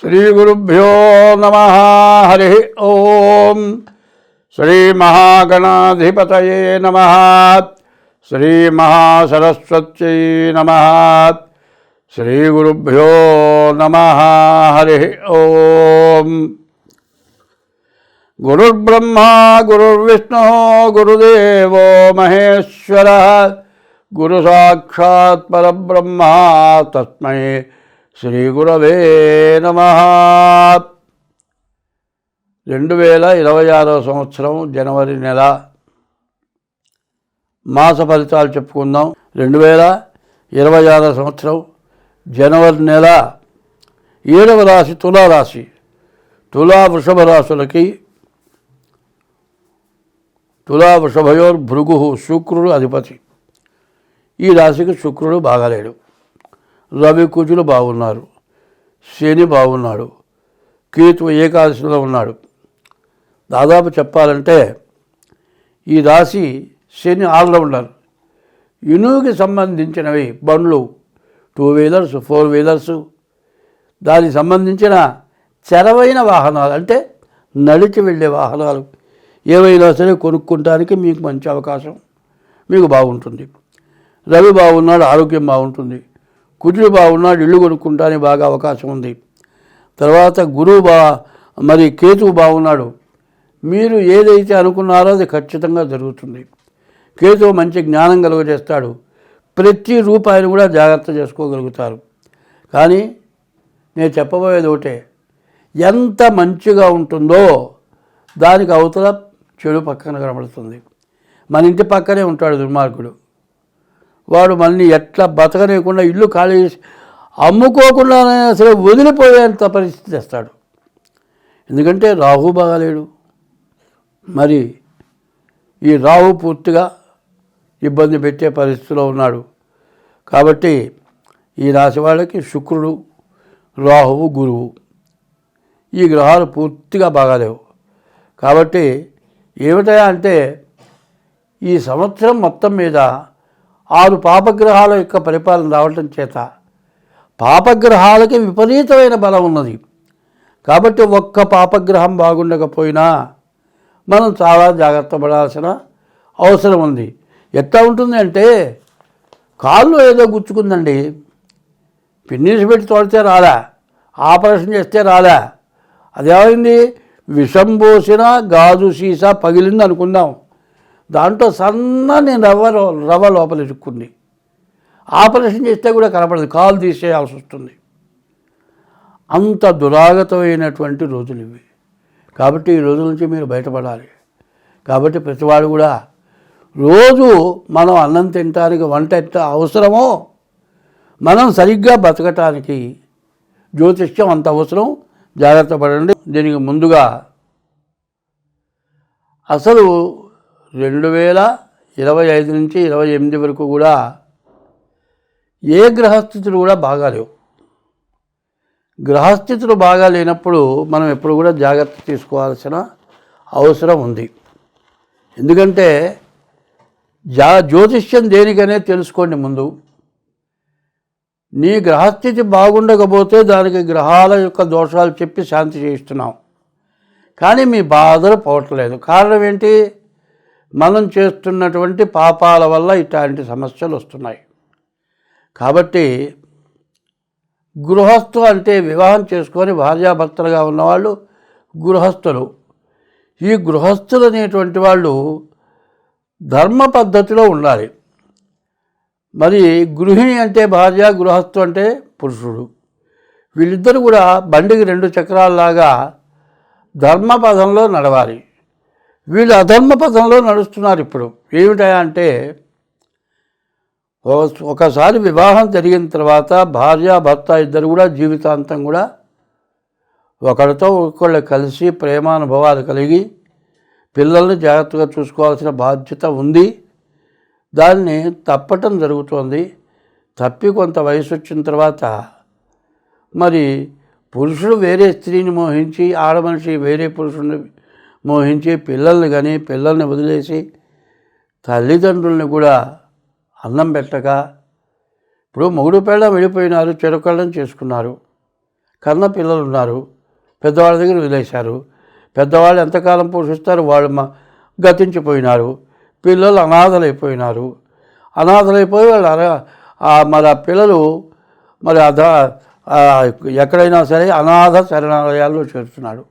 श्रीगुरुभ्यो नमः, हरिः ॐ श्रीमहागणाधिपतये नमः, श्रीमहासरस्वत्यै नमः, श्रीगुरुभ्यो नमः, हरिः ॐ गुरुर्ब्रह्मा, गुरुर्विष्णुः, गुरुदेवो महेश्वरः, गुरुसाक्षात् परब्रह्मा, तस्मै శ్రీగురవే శ్రీ నమ. రెండు వేల ఇరవై ఆరో సంవత్సరం జనవరి నెల. మాస ఫలితాలు చెప్పుకుందాం. రెండు వేల ఇరవై ఆరో సంవత్సరం జనవరి నెల. ఏడవ రాశి తులారాశి. తులా వృషభ రాశులకి తులా వృషభయోర్ భృగు శుక్రుడు అధిపతి. ఈ రాశికి శుక్రుడు బాగాలేడు. రవి కుజులు బాగున్నారు. శని బాగున్నాడు. కేతు ఏకాదశిలో ఉన్నాడు. దాదాపు చెప్పాలంటే ఈ రాశి శని ఆల్రౌండర్ ఇనువుకి సంబంధించినవి బండ్లు టూ వీలర్స్ ఫోర్ వీలర్స్. దానికి సంబంధించిన చెరవైన వాహనాలు అంటే నడిచి వెళ్ళే వాహనాలు ఏవైనా సరే కొనుక్కుంటానికి మీకు మంచి అవకాశం. మీకు బాగుంటుంది. రవి బాగున్నాడు ఆరోగ్యం బాగుంటుంది. కుజుడు బాగున్నాడు ఇల్లు కొనుక్కుంటానికి బాగా అవకాశం ఉంది. తర్వాత గురువు బా మరి కేతువు బాగున్నాడు మీరు ఏదైతే అనుకున్నారో అది ఖచ్చితంగా జరుగుతుంది. కేతువు మంచి జ్ఞానం కలుగజేస్తాడు. ప్రతి రూపాయిని కూడా జాగ్రత్త చేసుకోగలుగుతారు. కానీ నేను చెప్పబోయేది ఒకటే. ఎంత మంచిగా ఉంటుందో దానికి అవతల చెడు పక్కన కనబడుతుంది. మన ఇంటి పక్కనే ఉంటాడు దుర్మార్గుడు. వాడు మనల్ని ఎట్లా బతకనేయకుండా ఇల్లు ఖాళీ చేసి అమ్ముకోకుండానైనా అసలు వదిలిపోయేంత పరిస్థితి తెస్తాడు. ఎందుకంటే రాహు బాగాలేడు. మరి ఈ రాహు పూర్తిగా ఇబ్బంది పెట్టే పరిస్థితిలో ఉన్నాడు. కాబట్టి ఈ రాశి వాళ్ళకి శుక్రుడు రాహువు గురువు. ఈ గ్రహాలు పూర్తిగా బాగాలేవు. కాబట్టి ఏమిటయా అంటే ఈ సంవత్సరం మొత్తం మీద ఆరు పాపగ్రహాల యొక్క పరిపాలన రావటం చేత పాపగ్రహాలకి విపరీతమైన బలం ఉన్నది. కాబట్టి ఒక్క పాపగ్రహం బాగుండకపోయినా మనం చాలా జాగ్రత్త పడాల్సిన అవసరం ఉంది. ఎట్లా ఉంటుంది అంటే కాళ్ళు ఏదో గుచ్చుకుందండి. పిన్నీసి పెట్టి తోడితే రాలే ఆపరేషన్ చేస్తే రాలే. అదేమైంది? విషం పోసిన గాజు సీసా పగిలింది అనుకుందాం దాంట్లో సన్నని రవ్వ రవ్వ లోపల ఇరుక్కుంది. ఆపరేషన్ చేస్తే కూడా కనపడదు. కాలు తీసేయాల్సి వస్తుంది. అంత దురాగతమైనటువంటి రోజులు ఇవి. కాబట్టి ఈ రోజుల నుంచి మీరు బయటపడాలి. కాబట్టి ప్రతివాడు కూడా రోజు మనం అన్నం తినటానికి వంట ఎంత అవసరమో మనం సరిగ్గా బతకటానికి జ్యోతిష్యం అంత అవసరం. జాగ్రత్త పడండి. దీనికి ముందుగా అసలు రెండు వేల ఇరవై ఐదు నుంచి ఇరవై ఎనిమిది వరకు కూడా ఏ గ్రహస్థితులు కూడా బాగాలేవు. గ్రహస్థితులు బాగా లేనప్పుడు మనం ఎప్పుడు కూడా జాగ్రత్త తీసుకోవాల్సిన అవసరం ఉంది. ఎందుకంటే జా జ్యోతిష్యం దేనికనే తెలుసుకోండి ముందు. నీ గ్రహస్థితి బాగుండకపోతే దానికి గ్రహాల యొక్క దోషాలు చెప్పి శాంతి చేయిస్తున్నాం కానీ మీ బాధలు పోవట్లేదు. కారణం ఏంటి? మనం చేస్తున్నటువంటి పాపాల వల్ల ఇట్లాంటి సమస్యలు వస్తున్నాయి. కాబట్టి గృహస్థు అంటే వివాహం చేసుకొని భార్యాభర్తలుగా ఉన్నవాళ్ళు గృహస్థులు. ఈ గృహస్థులు అనేటువంటి వాళ్ళు ధర్మ పద్ధతిలో ఉండాలి. మరి గృహిణి అంటే భార్య గృహస్థు అంటే పురుషుడు. వీళ్ళిద్దరు కూడా బండికి రెండు చక్రాల్లాగా ధర్మపదంలో నడవాలి. వీళ్ళు అధర్మ పదంలో నడుస్తున్నారు ఇప్పుడు. ఏమిటా అంటే ఒకసారి వివాహం జరిగిన తర్వాత భార్య భర్త ఇద్దరు కూడా జీవితాంతం కూడా ఒకరితో ఒకళ్ళు కలిసి ప్రేమానుభవాలు కలిగి పిల్లల్ని జాగ్రత్తగా చూసుకోవాల్సిన బాధ్యత ఉంది. దాన్ని తప్పటం జరుగుతోంది. తప్పి కొంత వయసు వచ్చిన తర్వాత మరి పురుషుడు వేరే స్త్రీని మోహించి ఆడమనిషి వేరే పురుషుడిని మోహించి పిల్లల్ని కానీ పిల్లల్ని వదిలేసి తల్లిదండ్రుల్ని కూడా అన్నం పెట్టక ఇప్పుడు మొగుడు పెళ్ళం వెళ్ళిపోయినారు చెరుకళ్ళం చేసుకున్నారు. కన్న పిల్లలు ఉన్నారు పెద్దవాళ్ళ దగ్గర వదిలేశారు. పెద్దవాళ్ళు ఎంతకాలం పోషిస్తారు? వాళ్ళు మా గతించిపోయినారు. పిల్లలు అనాథలైపోయినారు. అనాథలైపోయి వాళ్ళు మరి ఆ పిల్లలు మరి అధ ఎక్కడైనా సరే అనాథ శరణాలయాల్లో చేరుతున్నాడు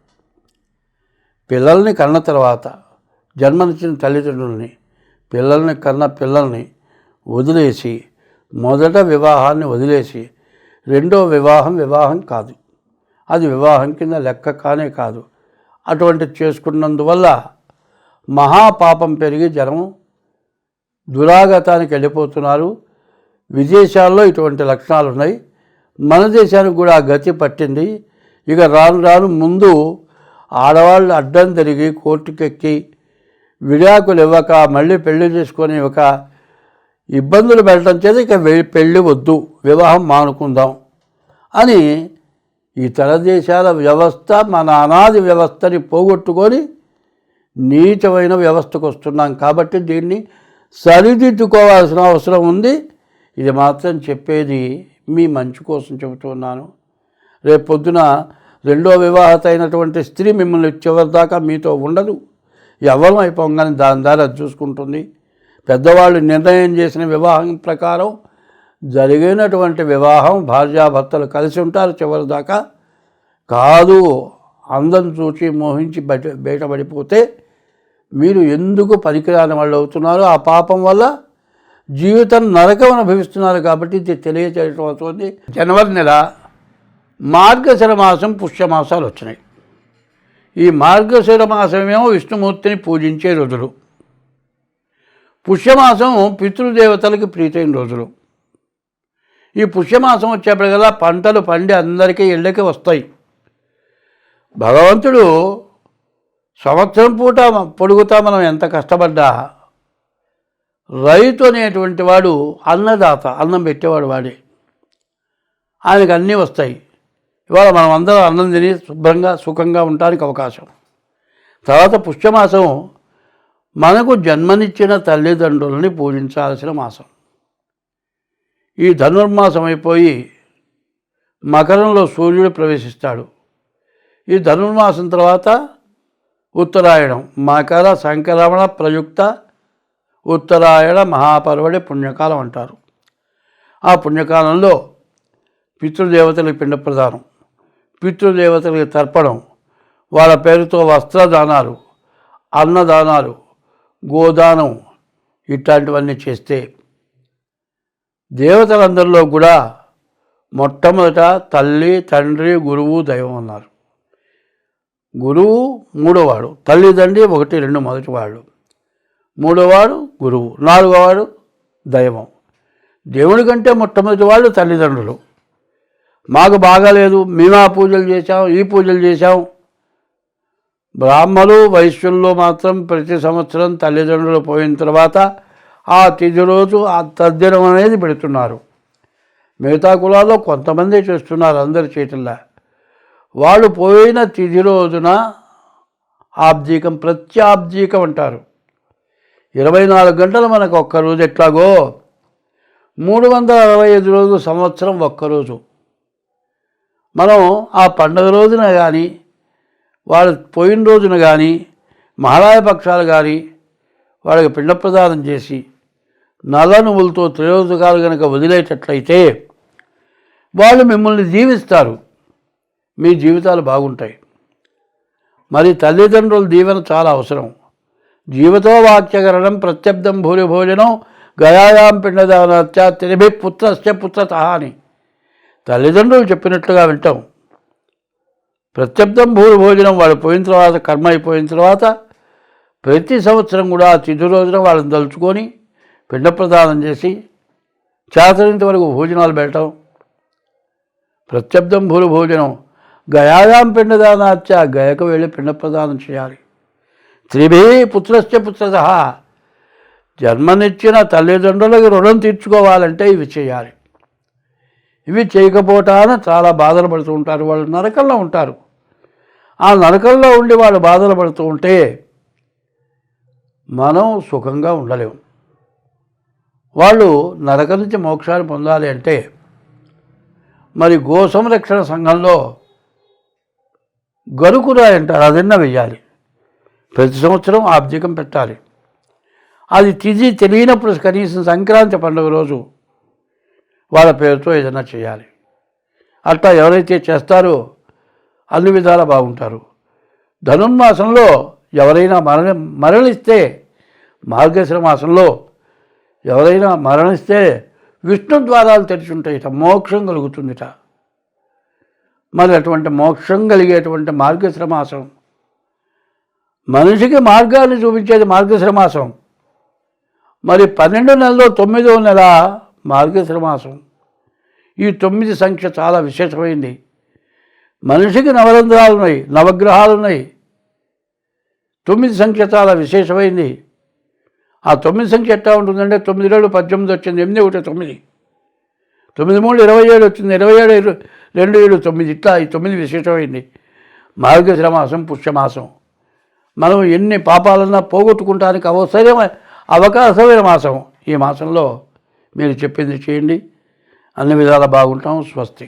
పిల్లల్ని కన్న తర్వాత జన్మనిచ్చిన తల్లిదండ్రుల్ని పిల్లల్ని కన్న పిల్లల్ని వదిలేసి మొదట వివాహాన్ని వదిలేసి రెండో వివాహం వివాహం కాదు. అది వివాహం కింద లెక్క కానే కాదు. అటువంటి చేసుకున్నందువల్ల మహాపాపం పెరిగి జనం దురాగతానికి వెళ్ళిపోతున్నారు. విదేశాల్లో ఇటువంటి లక్షణాలు ఉన్నాయి మన దేశానికి కూడా ఆ గతి పట్టింది. ఇక రాను రాను ముందు ఆడవాళ్ళు అడ్డం తిరిగి కోర్టుకెక్కి విడాకులు ఇవ్వక మళ్ళీ పెళ్ళి చేసుకొని ఇవ్వక ఇబ్బందులు పెట్టడం చేత ఇక పెళ్ళి వద్దు వివాహం మానుకుందాం అని ఇతర దేశాల వ్యవస్థ మన అనాది వ్యవస్థని పోగొట్టుకొని నీచమైన వ్యవస్థకు వస్తున్నాం కాబట్టి దీన్ని సరిదిద్దుకోవాల్సిన అవసరం ఉంది. ఇది మాత్రం చెప్పేది మీ మంచి కోసం చెబుతున్నాను. రేపు పొద్దున రెండో వివాహత అయినటువంటి స్త్రీ మిమ్మల్ని చివరి దాకా మీతో ఉండదు. ఎవరం అయిపోగానే దాని ద్వారా చూసుకుంటుంది. పెద్దవాళ్ళు నిర్ణయం చేసిన వివాహం ప్రకారం జరిగినటువంటి వివాహం భార్యాభర్తలు కలిసి ఉంటారు చివరి దాకా కాదు అందం చూసి మోహించి బయట బయటపడిపోతే మీరు ఎందుకు పనికిరాని వాళ్ళు అవుతున్నారు? ఆ పాపం వల్ల జీవితం నరకం అనుభవిస్తున్నారు కాబట్టి ఇది తెలియచేయటం అవుతుంది. జనవరి నెల మార్గశిర మాసం పుష్యమాసాలు వచ్చినాయి. ఈ మార్గశిర మాసమేమో విష్ణుమూర్తిని పూజించే రోజులు. పుష్యమాసం పితృదేవతలకు ప్రీతైన రోజులు. ఈ పుష్యమాసం వచ్చేప్పటికల్లా పంటలు పండి అందరికీ ఇళ్ళకి వస్తాయి. భగవంతుడు సంవత్సరం పూట పొడుగుతా మనం ఎంత కష్టపడ్డా రైతు అనేటువంటి వాడు అన్నదాత అన్నం పెట్టేవాడు వాడే. ఆయనకు అన్నీ వస్తాయి. ఇవాళ మనం అందరం అన్నం తిని శుభ్రంగా సుఖంగా ఉండడానికి అవకాశం. తర్వాత పుష్యమాసం మనకు జన్మనిచ్చిన తల్లిదండ్రులని పూజించాల్సిన మాసం. ఈ ధనుర్మాసం అయిపోయి మకరంలో సూర్యుడు ప్రవేశిస్తాడు. ఈ ధనుర్మాసం తర్వాత ఉత్తరాయణం మకర సంక్రమణ ప్రయుక్త ఉత్తరాయణ మహాపర్వడి పుణ్యకాలం అంటారు. ఆ పుణ్యకాలంలో పితృదేవతలకు పిండ ప్రదానం. పితృదేవతలకు తర్పణం. వాళ్ళ పేరుతో వస్త్రదానాలు అన్నదానాలు గోదానం ఇట్లాంటివన్నీ చేస్తే దేవతలందరిలో కూడా మొట్టమొదట తల్లి తండ్రి గురువు దైవం అన్నారు. గురువు మూడోవాడు తల్లిదండ్రి ఒకటి రెండు మొదటివాడు మూడోవాడు గురువు నాలుగోవాడు దైవం. దేవుడి కంటే మొట్టమొదటి వాళ్ళు తల్లిదండ్రులు. మాకు బాగాలేదు మేము ఆ పూజలు చేశాం ఈ పూజలు చేశాం. బ్రాహ్మలు వైశ్యుల్లో మాత్రం ప్రతి సంవత్సరం తల్లిదండ్రులు పోయిన తర్వాత ఆ తిథి రోజు ఆ తద్దినం అనేది పెడుతున్నారు. మిగతా కులాల్లో కొంతమంది చేస్తున్నారు అందరి చేతుల్లో. వాళ్ళు పోయిన తిథి రోజున ఆబ్జీకం ప్రత్యాబ్జీకం అంటారు. ఇరవై నాలుగు గంటలు మనకు ఒక్క రోజు ఎట్లాగో? మూడు వందల అరవై ఐదు రోజులు సంవత్సరం ఒక్కరోజు మనం ఆ పండుగ రోజున కానీ వాళ్ళ పోయిన రోజున కానీ మహారాయ పక్షాలు కానీ వాళ్ళకి పిండ ప్రదానం చేసి నల్ల నువ్వులతో త్రయోదకాలు కనుక వదిలేటట్లయితే వాళ్ళు మిమ్మల్ని జీవిస్తారు మీ జీవితాలు బాగుంటాయి. మరి తల్లిదండ్రుల దీవెన చాలా అవసరం. జీవితో వాక్యకరణం ప్రత్యబ్దం భూరి భోజనం గయాయాం పిండదానత్య తిరిభి పుత్రస్య పుత్రత అని తల్లిదండ్రులు చెప్పినట్లుగా వింటాం. ప్రత్యబ్దం భూరి భోజనం వాళ్ళు పోయిన తర్వాత కర్మ అయిపోయిన తర్వాత ప్రతి సంవత్సరం కూడా తిథి రోజున వాళ్ళని తలుచుకొని పిండ ప్రదానం చేసి చేతనంత వరకు భోజనాలు పెట్టడం. ప్రత్యబ్దం భూరి భోజనం గయాయాం పిండదానాత్య గయకు వెళ్ళి పిండ ప్రదానం చేయాలి. త్రిభీ పుత్రస్య పుత్రత జన్మనిచ్చిన తల్లిదండ్రులకు రుణం తీర్చుకోవాలంటే ఇవి చేయాలి. ఇవి చేయకపోవటాన చాలా బాధలు పడుతూ ఉంటారు. వాళ్ళు నరకంలో ఉంటారు. ఆ నరకంలో ఉండి వాళ్ళు బాధలు పడుతూ ఉంటే మనం సుఖంగా ఉండలేము వాళ్ళు నరక నుంచి మోక్షాన్ని పొందాలి అంటే మరి గో సంరక్షణ సంఘంలో గరుకురాయి అంటారు. అదన్నా వెయ్యాలి? ప్రతి సంవత్సరం ఆబ్జికం పెట్టాలి. అది తిది తెలియనప్పుడు కనీసం సంక్రాంతి పండుగ రోజు వాళ్ళ పేరుతో ఏదైనా చేయాలి. అట్లా ఎవరైతే చేస్తారో అన్ని విధాలా బాగుంటారు. ధనుర్మాసంలో ఎవరైనా మరణ మరణిస్తే మార్గశిర మాసంలో ఎవరైనా మరణిస్తే విష్ణు ద్వారాలు తెరిచి ఉంటాయిట మోక్షం కలుగుతుందిట. మరి అటువంటి మోక్షం కలిగేటువంటి మార్గశిర మాసం మనిషికి మార్గాన్ని చూపించేది మార్గశిర మాసం. మరి పన్నెండు నెలలో తొమ్మిదో నెల మార్గశిర మాసం. ఈ తొమ్మిది సంఖ్య చాలా విశేషమైంది. మనిషికి నవరంధ్రాలు ఉన్నాయి నవగ్రహాలు ఉన్నాయి తొమ్మిది సంఖ్య చాలా విశేషమైంది. ఆ తొమ్మిది సంఖ్య ఎట్లా ఉంటుందంటే తొమ్మిది రెండు పద్దెనిమిది వచ్చింది ఎనిమిది ఒకటి తొమ్మిది. తొమ్మిది మూడు ఇరవై ఏడు వచ్చింది ఇరవై ఏడు ఇరు- రెండు ఏడు తొమ్మిది. ఇట్లా ఈ తొమ్మిది విశేషమైంది. మార్గశిర మాసం పుష్యమాసం. మనం ఎన్ని పాపాలన్నా పోగొట్టుకుంటానికి అవసరమైన అవకాశమైన మాసం ఈ మాసంలో. మీరు చెప్పింది చేయండి. అన్ని విధాలా బాగుంటాం. స్వస్తి.